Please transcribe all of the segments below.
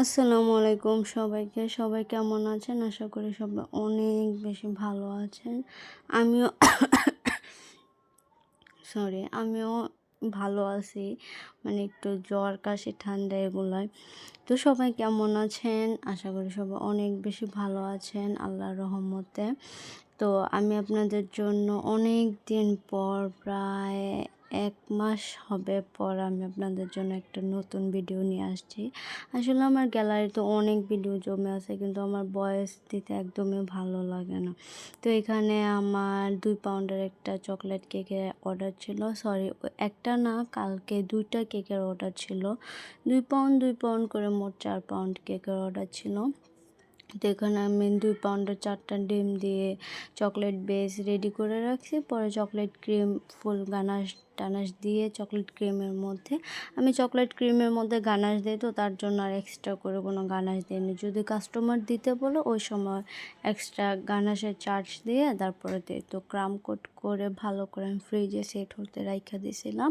আসসালামু আলাইকুম সবাইকে। সবাই কেমন আছেন? আশা করি সবাই অনেক বেশি ভালো আছেন। আমিও সরি, আমিও ভালো আছি। মানে একটু জ্বর, কাশি, ঠান্ডা এগুলোয় তো সবাই কেমন আছেন? আশা করি সবাই অনেক বেশি ভালো আছেন আল্লাহর রহমতে। তো আমি আপনাদের জন্য অনেক দিন পর প্রায় এক মাস হবে পর আমি আপনাদের জন্য একটা নতুন ভিডিও নিয়ে আসছি। আসলে আমার গ্যালারিতে অনেক ভিডিও জমে আছে, কিন্তু আমার বয়স দিতে একদমই ভালো লাগে না। তো এখানে আমার দুই পাউন্ডের একটা চকলেট কেকের অর্ডার ছিল। সরি একটা না, কালকে দুইটা কেকের অর্ডার ছিল। দুই পাউন্ড দুই পাউন্ড করে মোট চার পাউন্ড কেকের অর্ডার ছিল। তো এখানে আমি দুই পাউন্ডের চারটা ডিম দিয়ে চকলেট বেস রেডি করে রাখছি। পরে চকলেট ক্রিম ফুল গানাশ টানাশ দিয়ে চকলেট ক্রিমের মধ্যে। আমি চকলেট ক্রিমের মধ্যে গানাশ দিই তো তার জন্য আর এক্সট্রা করে কোনো গানাশ দিইনি। যদি কাস্টমার দিতে বলো, ওই সময় এক্সট্রা গানাশের চার্জ দিয়ে তারপরে দিই। তো ক্রাম কোট করে ভালো করে আমি ফ্রিজে সেট হতে রাইখা দিয়েছিলাম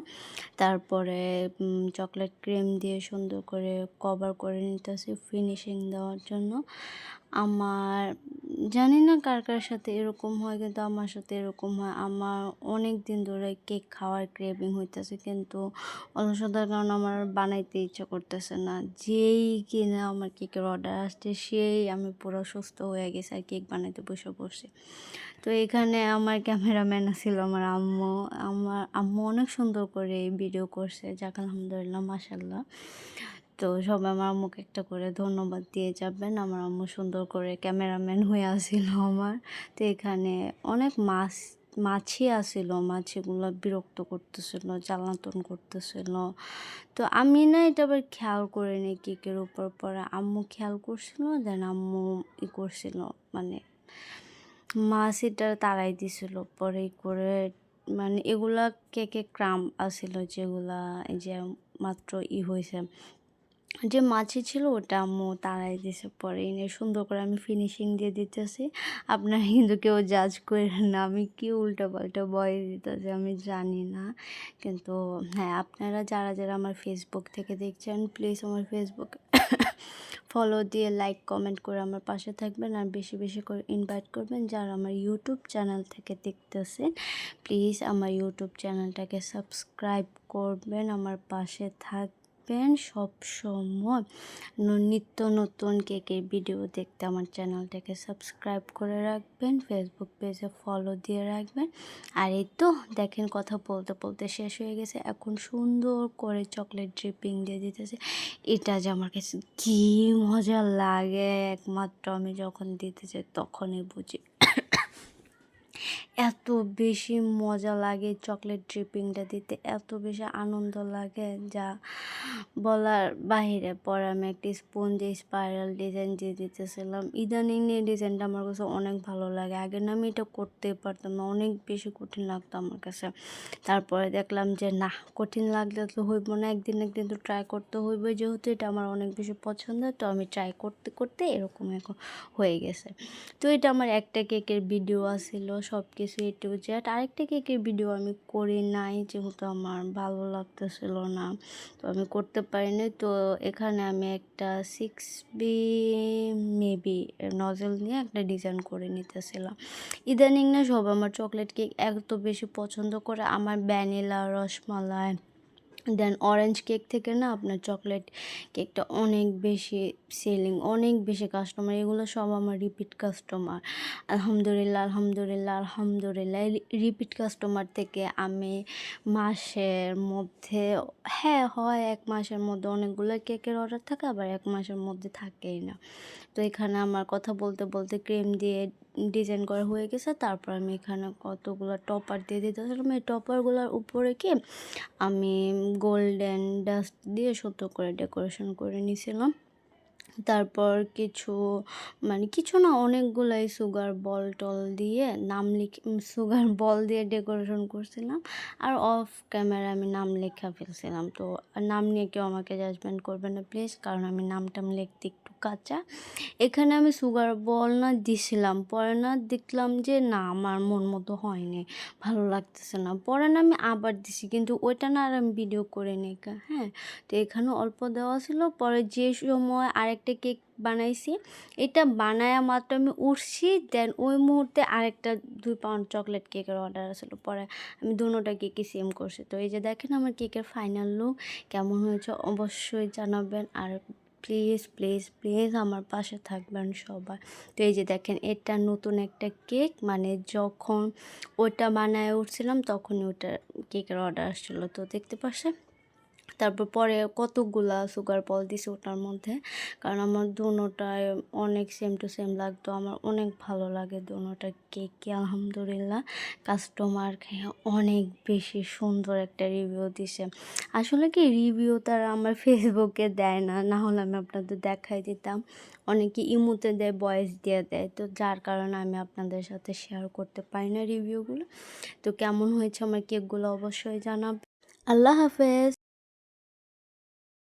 তারপরে চকলেট ক্রিম দিয়ে সুন্দর করে কভার করে নিতেছি ফিনিশিং দেওয়ার জন্য। আমার, জানি না কার কার সাথে এরকম হয়, কিন্তু আমার সাথে এরকম হয়। আমার অনেক দিন ধরে কেক খাওয়ার ক্রেভিং হইতেছে, কিন্তু অলসতার কারণে আমার বানাইতে ইচ্ছা করতেছে না। যেই কিনা আমার কেকের অর্ডার আসছে, সেই আমি পুরো সুস্থ হয়ে গেছি আর কেক বানাইতে বসে পড়ছি। তো এখানে আমার ক্যামেরাম্যান ছিল আমার আম্মু। আমার আম্মু অনেক সুন্দর করে ভিডিও করছে, যাক আলহামদুলিল্লাহ মাসাল্লাহ তো সবাই আমার আম্মুকে একটা করে ধন্যবাদ দিয়ে যাবেন। আমার আম্মু সুন্দর করে ক্যামেরাম্যান হয়ে আসিল আমার। তো এখানে অনেক মাছ, মাছি আসিল, মাছিগুলো বিরক্ত করতেছিল, জ্বালাতন করতেছিল। তো আমি না এটা আবার খেয়াল করিনি কেকের উপর। পরে আম্মু খেয়াল করছিল দেন আম্মু ই করছিল মানে মাছ এটা তাড়াই দিছিল। পরে করে মানে এগুলা কেকে ক্রাম আসিল যেগুলা এই যে মাত্র ই হয়েছে যে মাছি ছিল ওটা আম্মু তাড়াই দিছে পরে। এনে সুন্দর করে আমি ফিনিশিং দিয়ে দিতেছি। আপনারা কিন্তু কেউ জাজ করেন না। আমি কি উল্টা পাল্টা বয়ে দিতেছি আমি জানি না। কিন্তু হ্যাঁ আপনারা যারা যারা আমার ফেসবুক থেকে দেখছেন প্লিজ আমার ফেসবুক ফলো দিয়ে লাইক কমেন্ট করে আমার পাশে থাকবেন। আর বেশি বেশি করে ইনভাইট করবেন যারা আমার ইউটিউব চ্যানেল থেকে দেখতেছেন। প্লিজ আমার ইউটিউব চ্যানেলটাকে সাবস্ক্রাইব করবেন, আমার পাশে থাক থাকবেন সবসময় নিত্য নতুন কেকের ভিডিও দেখতে আমার চ্যানেলটাকে সাবস্ক্রাইব করে রাখবেন ফেসবুক পেজে ফলো দিয়ে রাখবেন। আর এই তো দেখেন কথা বলতে বলতে শেষ হয়ে গেছে। এখন সুন্দর করে চকলেট ড্রিপিং দিয়ে দিতেছে। এটা যে আমার কাছে কী মজা লাগে। একমাত্র আমি যখন দিতে চাই তখনই বুঝি। এত বেশি মজা লাগে চকলেট ড্রিপিংটা দিতে, এত বেশি আনন্দ লাগে যা বলার বাহিরে। পরে আমি একটি দিয়ে স্পাইরাল ডিজাইন দিয়ে দিতেছিলাম। ইদানিং এই ডিজাইনটা আমার কাছে অনেক ভালো লাগে। আগে না আমি এটা করতে পারতাম না, অনেক বেশি কঠিন লাগতো আমার কাছে। তারপরে দেখলাম যে না, কঠিন লাগলে তো হইব না, একদিন একদিন তো ট্রাই করতে হইবে যেহেতু এটা আমার অনেক বেশি পছন্দ তো আমি ট্রাই করতে করতে এরকম এখন হয়ে গেছে। তো এটা আমার একটা কেকের ভিডিও আসছিল সব কিছু এ টু জেড আরেকটা কেকের ভিডিও আমি করি নাই যেহেতু আমার ভালো লাগতেছিল না, তো আমি করতে পারিনি। তো এখানে আমি একটা সিক্স বি মেবি নজেল নিয়ে একটা ডিজাইন করে নিতেছিলাম। ইদানিং না সব আমার চকলেট কেক এত বেশি পছন্দ করে, আমার vanilla rasmalai then orange cake থেকে না আপনার চকলেট কেকটা অনেক বেশি সেলিং অনেক বেশি কাস্টমার এগুলো সব আমার রিপিট কাস্টমার আলহামদুলিল্লাহ আলহামদুলিল্লাহ আলহামদুলিল্লাহ। রিপিট কাস্টমার থেকে আমি মাসের মধ্যে হ্যাঁ হয় এক মাসের মধ্যে অনেকগুলো কেকের অর্ডার থাকে, আবার এক মাসের মধ্যে থাকেই না। তো এখানে আমার কথা বলতে বলতে ক্রিম দিয়ে ডিজাইন করা হয়ে গেছে, তারপর আমি এখানে কতগুলো টপার দিয়ে দিতেছিলাম। এই টপারগুলোর উপরে কি আমি গোল্ডেন ডাস্ট দিয়ে সুতো করে ডেকোরেশন করে নিয়েছিলাম তারপর কিছু মানে কিছু না, অনেকগুলাই সুগার বল টল দিয়ে, নাম লিখে সুগার বল দিয়ে ডেকোরেশন করছিলাম। আর অফ ক্যামেরা আমি নাম লেখা ফেলছিলাম। তো নাম নিয়ে কেউ আমাকে জাজমেন্ট করবে না প্লিজ কারণ আমি নামটাম লিখতে একটু কাঁচা। এখানে আমি সুগার বল না দিছিলাম। পরে না দেখলাম যে, না, আমার মন মতো হয়নি, ভালো লাগতেছে না। পরে না আমি আবার দিছি, কিন্তু ওইটা না আর আমি ভিডিও করে নিই হ্যাঁ? তো এখানে অল্প দেওয়া ছিল। পরে যে সময় আরেকটা কেক বানাইছি। এটা বানায়া মাত্র আমি উঠছি দেন ওই মুহূর্তে আরেকটা দুই পাউন্ড চকলেট কেকের অর্ডার আসলো পরে আমি দুটোটা কেকই সেম করছি। তো এই যে দেখেন আমার কেকের ফাইনাল লুক কেমন হয়েছে অবশ্যই জানাবেন। আর প্লিজ প্লিজ প্লিজ আমার পাশে থাকবেন সবাই। তো এই যে দেখেন, এটা নতুন একটা কেক মানে যখন ওটা বানায় উঠছিলাম, তখনই ওটা কেকের অর্ডার আসছিল। তো দেখতে পাচ্ছেন তারপর পরে কতগুলা সুগার বল দিছে ওটার মধ্যে। কারণ আমার দুটায় অনেক সেম টু সেম লাগতো, আমার অনেক ভালো লাগে দুটা কেককে আলহামদুলিল্লাহ। কাস্টমার অনেক বেশি সুন্দর একটা রিভিউ দিছে। আসলে কি রিভিউ তারা আমার ফেসবুকে দেয় না না হলে আমি আপনাদের দেখাই দিতাম। অনেকে ইমুতে দেয় ভয়েস দিয়ে দেয়, তো যার কারণে আমি আপনাদের সাথে শেয়ার করতে পারি না রিভিউগুলো তো কেমন হয়েছে আমার কেকগুলো অবশ্যই জানাবে আল্লাহ হাফেজ।